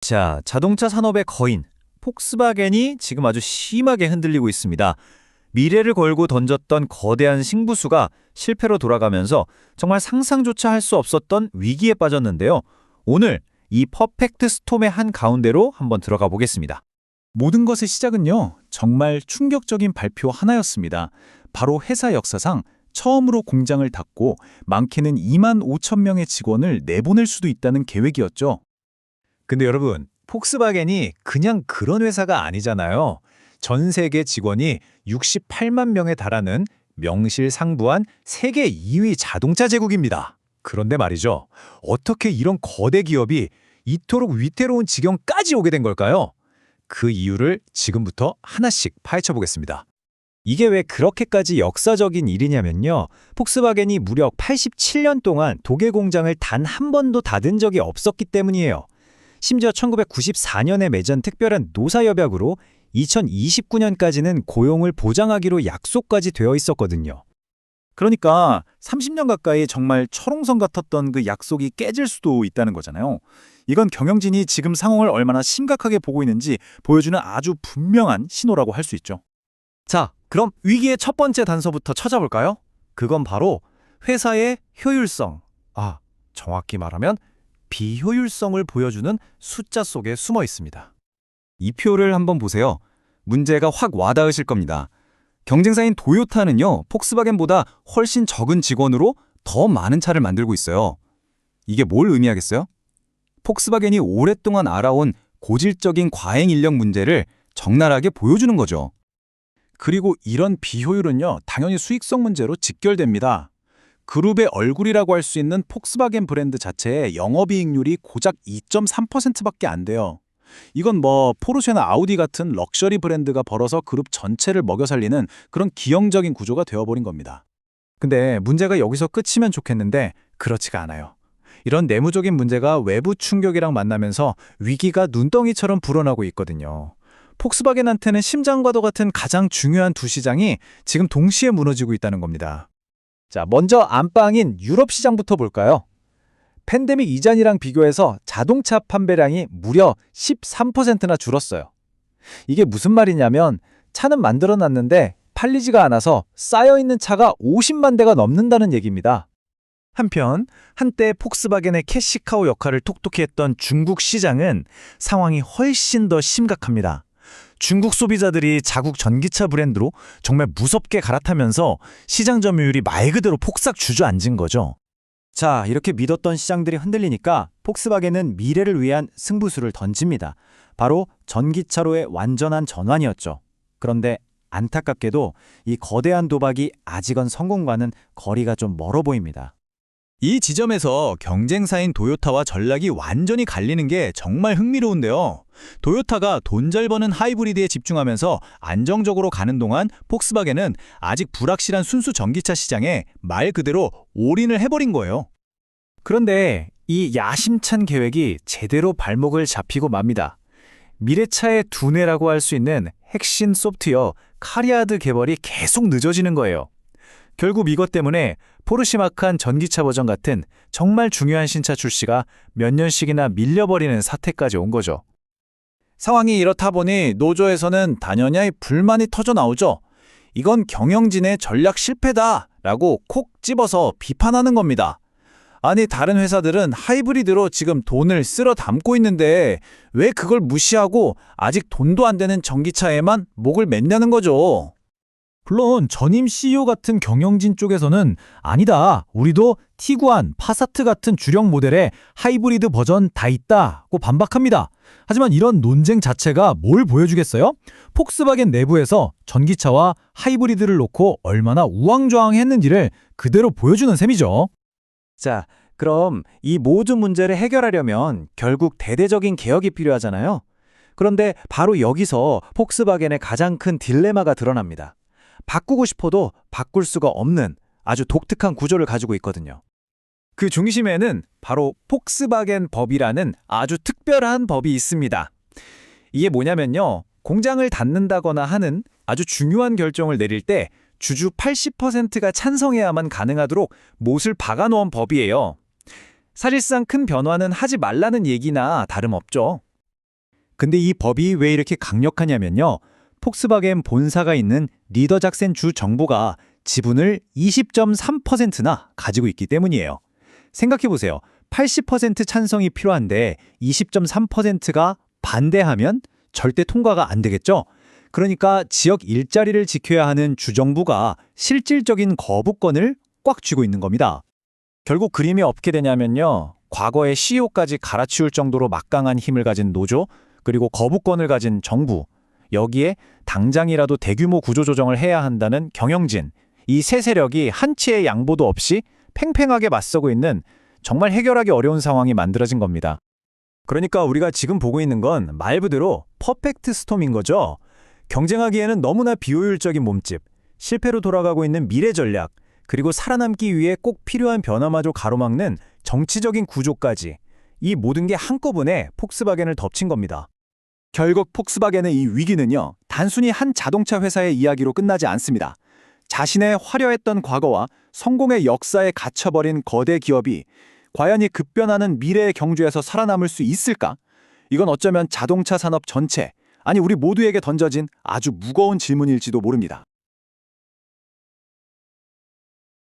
자, 자동차 산업의 거인, 폭스바겐이 지금 아주 심하게 흔들리고 있습니다. 미래를 걸고 던졌던 거대한 승부수가 실패로 돌아가면서 정말 상상조차 할 수 없었던 위기에 빠졌는데요. 오늘 이 퍼펙트 스톰의 한 가운데로 한번 들어가 보겠습니다. 모든 것의 시작은요, 정말 충격적인 발표 하나였습니다. 바로 회사 역사상 처음으로 공장을 닫고 많게는 2만 5천 명의 직원을 내보낼 수도 있다는 계획이었죠. 근데 여러분, 폭스바겐이 그냥 그런 회사가 아니잖아요. 전 세계 직원이 68만 명에 달하는 명실상부한 세계 2위 자동차 제국입니다. 그런데 말이죠. 어떻게 이런 거대 기업이 이토록 위태로운 지경까지 오게 된 걸까요? 그 이유를 지금부터 하나씩 파헤쳐 보겠습니다. 이게 왜 그렇게까지 역사적인 일이냐면요. 폭스바겐이 무려 87년 동안 독일 공장을 단 한 번도 닫은 적이 없었기 때문이에요. 심지어 1994년에 맺은 특별한 노사협약으로 2029년까지는 고용을 보장하기로 약속까지 되어 있었거든요. 그러니까 30년 가까이 정말 철옹성 같았던 그 약속이 깨질 수도 있다는 거잖아요. 이건 경영진이 지금 상황을 얼마나 심각하게 보고 있는지 보여주는 아주 분명한 신호라고 할 수 있죠. 자, 그럼 위기의 첫 번째 단서부터 찾아볼까요? 그건 바로 회사의 효율성. 아, 정확히 말하면 비효율성을 보여주는 숫자 속에 숨어 있습니다. 이 표를 한번 보세요. 문제가 확 와닿으실 겁니다. 경쟁사인 도요타는요, 폭스바겐보다 훨씬 적은 직원으로 더 많은 차를 만들고 있어요. 이게 뭘 의미하겠어요? 폭스바겐이 오랫동안 알아온 고질적인 과잉 인력 문제를 적나라하게 보여주는 거죠. 그리고 이런 비효율은요, 당연히 수익성 문제로 직결됩니다. 그룹의 얼굴이라고 할 수 있는 폭스바겐 브랜드 자체의 영업이익률이 고작 2.3%밖에 안 돼요. 이건 뭐 포르쉐나 아우디 같은 럭셔리 브랜드가 벌어서 그룹 전체를 먹여 살리는 그런 기형적인 구조가 되어버린 겁니다. 근데 문제가 여기서 끝이면 좋겠는데 그렇지가 않아요. 이런 내무적인 문제가 외부 충격이랑 만나면서 위기가 눈덩이처럼 불어나고 있거든요. 폭스바겐한테는 심장과도 같은 가장 중요한 두 시장이 지금 동시에 무너지고 있다는 겁니다. 자, 먼저 안방인 유럽 시장부터 볼까요? 팬데믹 이전이랑 비교해서 자동차 판매량이 무려 13%나 줄었어요. 이게 무슨 말이냐면 차는 만들어 놨는데 팔리지가 않아서 쌓여 있는 차가 50만 대가 넘는다는 얘기입니다. 한편 한때 폭스바겐의 캐시카우 역할을 톡톡히 했던 중국 시장은 상황이 훨씬 더 심각합니다. 중국 소비자들이 자국 전기차 브랜드로 정말 무섭게 갈아타면서 시장 점유율이 말 그대로 폭삭 주저앉은 거죠. 자, 이렇게 믿었던 시장들이 흔들리니까 폭스바겐은 미래를 위한 승부수를 던집니다. 바로 전기차로의 완전한 전환이었죠. 그런데 안타깝게도 이 거대한 도박이 아직은 성공과는 거리가 좀 멀어 보입니다. 이 지점에서 경쟁사인 도요타와 전략이 완전히 갈리는 게 정말 흥미로운데요. 도요타가 돈 잘 버는 하이브리드에 집중하면서 안정적으로 가는 동안 폭스바겐은 아직 불확실한 순수 전기차 시장에 말 그대로 올인을 해버린 거예요. 그런데 이 야심찬 계획이 제대로 발목을 잡히고 맙니다. 미래차의 두뇌라고 할 수 있는 핵심 소프트웨어 카리아드 개발이 계속 늦어지는 거예요. 결국 이것 때문에 포르쉐 마칸 전기차 버전 같은 정말 중요한 신차 출시가 몇 년씩이나 밀려버리는 사태까지 온 거죠. 상황이 이렇다 보니 노조에서는 단연히 불만이 터져 나오죠. 이건 경영진의 전략 실패다 라고 콕 집어서 비판하는 겁니다. 아니 다른 회사들은 하이브리드로 지금 돈을 쓸어 담고 있는데 왜 그걸 무시하고 아직 돈도 안 되는 전기차에만 목을 맸냐는 거죠. 물론 전임 CEO 같은 경영진 쪽에서는 아니다. 우리도 티구안, 파사트 같은 주력 모델의 하이브리드 버전 다 있다고 반박합니다. 하지만 이런 논쟁 자체가 뭘 보여주겠어요? 폭스바겐 내부에서 전기차와 하이브리드를 놓고 얼마나 우왕좌왕했는지를 그대로 보여주는 셈이죠. 자, 그럼 이 모든 문제를 해결하려면 결국 대대적인 개혁이 필요하잖아요. 그런데 바로 여기서 폭스바겐의 가장 큰 딜레마가 드러납니다. 바꾸고 싶어도 바꿀 수가 없는 아주 독특한 구조를 가지고 있거든요. 그 중심에는 바로 폭스바겐 법이라는 아주 특별한 법이 있습니다. 이게 뭐냐면요. 공장을 닫는다거나 하는 아주 중요한 결정을 내릴 때 주주 80%가 찬성해야만 가능하도록 못을 박아놓은 법이에요. 사실상 큰 변화는 하지 말라는 얘기나 다름없죠. 근데 이 법이 왜 이렇게 강력하냐면요. 폭스바겐 본사가 있는 리더작센 주 정부가 지분을 20.3%나 가지고 있기 때문이에요. 생각해 보세요. 80% 찬성이 필요한데 20.3%가 반대하면 절대 통과가 안 되겠죠? 그러니까 지역 일자리를 지켜야 하는 주정부가 실질적인 거부권을 꽉 쥐고 있는 겁니다. 결국 그림이 어떻게 되냐면요. 과거의 CEO까지 갈아치울 정도로 막강한 힘을 가진 노조, 그리고 거부권을 가진 정부, 여기에 당장이라도 대규모 구조조정을 해야 한다는 경영진, 이 세 세력이 한치의 양보도 없이 팽팽하게 맞서고 있는 정말 해결하기 어려운 상황이 만들어진 겁니다. 그러니까 우리가 지금 보고 있는 건 말 그대로 퍼펙트 스톰인 거죠. 경쟁하기에는 너무나 비효율적인 몸집, 실패로 돌아가고 있는 미래 전략, 그리고 살아남기 위해 꼭 필요한 변화마저 가로막는 정치적인 구조까지 이 모든 게 한꺼번에 폭스바겐을 덮친 겁니다. 결국 폭스바겐의 이 위기는요, 단순히 한 자동차 회사의 이야기로 끝나지 않습니다. 자신의 화려했던 과거와 성공의 역사에 갇혀버린 거대 기업이 과연 이 급변하는 미래의 경주에서 살아남을 수 있을까? 이건 어쩌면 자동차 산업 전체, 아니 우리 모두에게 던져진 아주 무거운 질문일지도 모릅니다.